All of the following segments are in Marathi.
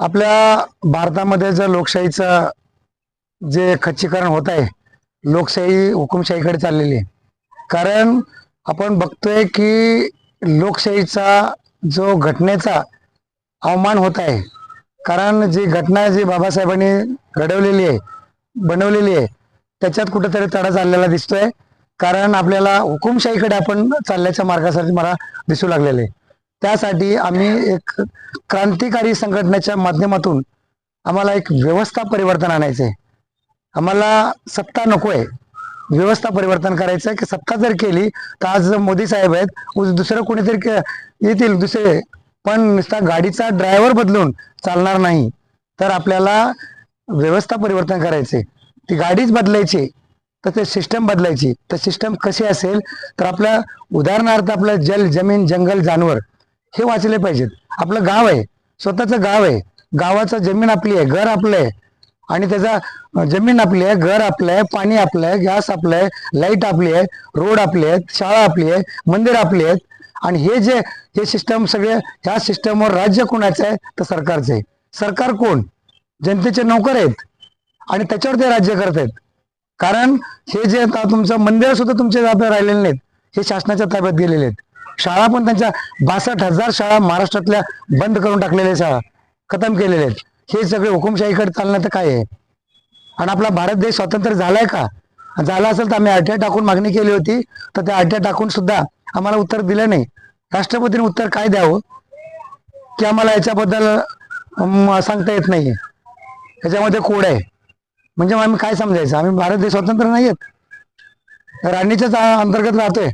आपल्या भारतामध्ये जर लोकशाहीचं जे खच्चीकरण होत आहे लोकशाही हुकुमशाहीकडे चाललेली आहे. कारण आपण बघतोय की लोकशाहीचा जो घटनेचा अवमान होत आहे कारण जी घटना जी बाबासाहेबांनी घडवलेली आहे बनवलेली आहे त्याच्यात कुठेतरी तडा चाललेला दिसतोय. कारण आपल्याला हुकुमशाहीकडे आपण चालल्याच्या मार्गासाठी मला दिसू लागलेले आहे. त्यासाठी आम्ही एक क्रांतिकारी संघटनेच्या माध्यमातून आम्हाला एक व्यवस्था परिवर्तन आणायचं आहे. आम्हाला सत्ता नको आहे व्यवस्था परिवर्तन करायचं आहे की सत्ता जर केली तर आज मोदी साहेब आहेत उद्या दुसरं कोणीतरी के- येतील दुसरे. पण नुसता गाडीचा ड्रायव्हर बदलून चालणार नाही. तर आपल्याला व्यवस्था परिवर्तन करायचे ती गाडीच बदलायची तर ते सिस्टम बदलायची तर सिस्टम कशी असेल? तर आपल्या उदाहरणार्थ आपलं जल जमीन जंगल जानवर. हे वाचले पाहिजेत. आपलं गाव आहे. स्वतःचं गाव आहे. गावाचं जमीन आपली आहे. घर आपलं आहे. आणि त्याचा जमीन आपली आहे घर आपलं आहे पाणी आपलं आहे गॅस आपलं आहे लाइट आपली आहे रोड आपली आहेत शाळा आपली आहे मंदिर आपली आहेत. आणि हे जे हे सिस्टम सगळे ह्या सिस्टमवर राज्य कोणाचं आहे? तर सरकारचं आहे. सरकार कोण? जनतेचे नोकर आहेत. आणि त्याच्यावर ते राज्य करत आहेत. कारण हे जे आता तुमचं मंदिर सुद्धा तुमच्या ताब्यात राहिलेले नाहीत. हे शासनाच्या ताब्यात गेलेले आहेत. शाळा पण त्यांच्या बासष्ट हजार शाळा महाराष्ट्रातल्या बंद करून टाकलेल्या शाळा. खतम केलेल्या आहेत. हे सगळे हुकुमशाहीकडे तर काय आहे? आणि आपला भारत देश स्वतंत्र झालाय का? झाला असेल तर आम्ही आरटीआय टाकून मागणी केली होती तर त्या आरटीआय टाकून सुद्धा आम्हाला उत्तर दिलं नाही. राष्ट्रपतीने उत्तर काय द्यावं? की आम्हाला याच्याबद्दल सांगता येत नाही याच्यामध्ये कोड आहे. म्हणजे मग आम्ही काय समजायचं? आम्ही भारत देश स्वतंत्र नाही आहेत राणीच्याच अंतर्गत राहतोय.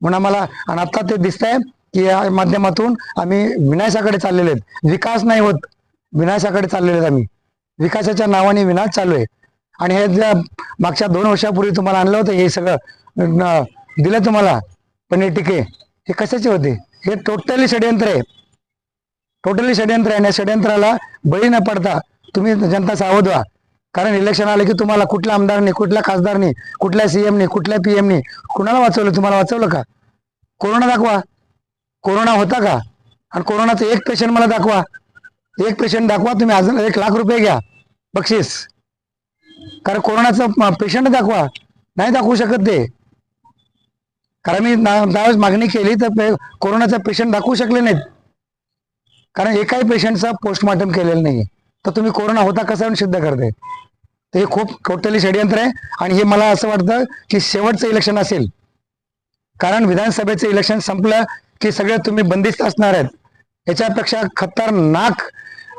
म्हणून आम्हाला आणि आता ते दिसत आहे की या माध्यमातून आम्ही विनाशाकडे चाललेले आहेत. विकास नाही होत. विनाशाकडे चाललेले आहेत आम्ही. विकासाच्या नावाने विनाश चालू आहे. आणि हे मागच्या दोन वर्षापूर्वी तुम्हाला आणलं होतं हे सगळं दिलं तुम्हाला पनीर टिके हे कशाचे होते? हे टोटली षडयंत्र आहे. टोटली षडयंत्र आहे आणि षडयंत्राला बळी न पडता तुम्ही जनता सावध व्हा. कारण इलेक्शन आलं की तुम्हाला कुठल्या आमदारने कुठल्या खासदारने कुठल्या सीएमने कुठल्या पीएमने कुणाला वाचवलं? तुम्हाला वाचवलं का? कोरोना दाखवा. कोरोना होता का? आणि कोरोनाचं एक पेशंट मला दाखवा. एक पेशंट दाखवा तुम्ही अजून एक लाख रुपये घ्या. बक्षीस. कारण कोरोनाचं पेशंट दाखवा. नाही दाखवू शकत ते. कारण मी त्यावेळेस मागणी केली तर पे- कोरोनाचा पेशंट दाखवू शकले नाहीत. कारण एकाही पेशंटचा पोस्टमार्टम केलेलं नाही तर तुम्ही कोरोना होता कसा म्हणून सिद्ध करते. तर हे खूप टोटली षडयंत्र आहे आणि हे मला असं वाटतं की शेवटचं इलेक्शन असेल. कारण विधानसभेचं इलेक्शन संपलं की सगळे तुम्ही बंदिस्त असणार आहेत. याच्यापेक्षा खतरनाक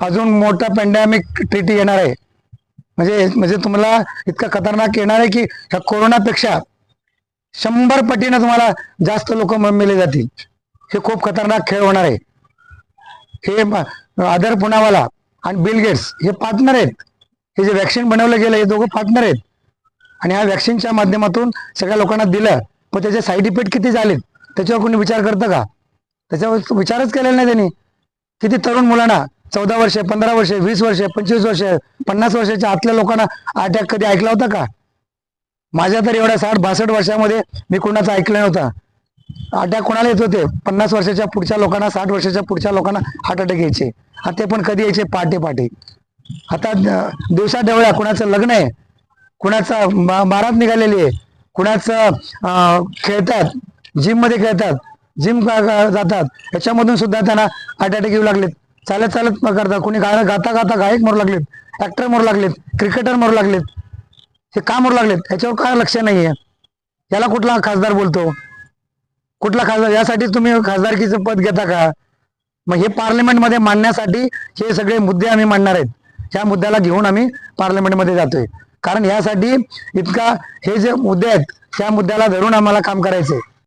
अजून मोठा पॅन्डेमिक ट्रिटी येणार आहे. म्हणजे म्हणजे तुम्हाला इतकं खतरनाक येणार आहे की ह्या कोरोनापेक्षा शंभर पटीनं तुम्हाला जास्त लोक मेले जातील. हे खूप खतरनाक खेळ होणार आहे. हे आदर पुनावाला आणि बिल गेट्स हे पार्टनर आहेत. हे जे वॅक्सिन बनवलं गेलं हे दोघं पार्टनर आहेत. आणि ह्या वॅक्सिनच्या माध्यमातून सगळ्या लोकांना दिलं. पण त्याचे साईड इफेक्ट किती झालेत त्याच्यावर कोणी विचार करतं का? त्याच्यावर विचारच केलेला नाही त्यांनी. किती तरुण मुलांना चौदा वर्षे पंधरा वर्षे वीस वर्षे पंचवीस वर्षे पन्नास वर्षाच्या आतल्या लोकांना अटॅक कधी ऐकला होता का? माझ्या तर एवढ्या साठ बासष्ट वर्षामध्ये मी कोणाचा ऐकला नव्हता. अटॅक कोणाला येत होते? पन्नास वर्षाच्या पुढच्या लोकांना साठ वर्षाच्या पुढच्या लोकांना हार्ट अटॅक यायचे. आणि ते पण कधी यायचे? पहाटे पहाटे आता दिवसा ढवळ्या कुणाचं लग्न आहे? कुणाचं बारात निघालेली आहे? कुणाचं खेळतात? जिममध्ये खेळतात? जिम जातात? याच्यामधून सुद्धा त्यांना हार्ट अटॅक येऊ लागलेत. चालत चालत करतात. कोणी गाणं गाता गाता गायक मरू लागलेत. ऍक्टर मरू लागलेत. क्रिकेटर मरू लागलेत. हे का मरू लागलेत? याच्यावर काय लक्ष नाहीये? याला कुठला खासदार बोलतो? कुठला खासदार? यासाठी तुम्ही खासदारकीचं पद घेता का? मग हे पार्लमेंटमध्ये मांडण्यासाठी हे सगळे मुद्दे आम्ही मांडणार आहेत. ह्या मुद्द्याला घेऊन आम्ही पार्लमेंटमध्ये जातोय. कारण यासाठी इतका हे जे मुद्दे आहेत त्या मुद्द्याला धरून आम्हाला काम करायचंय.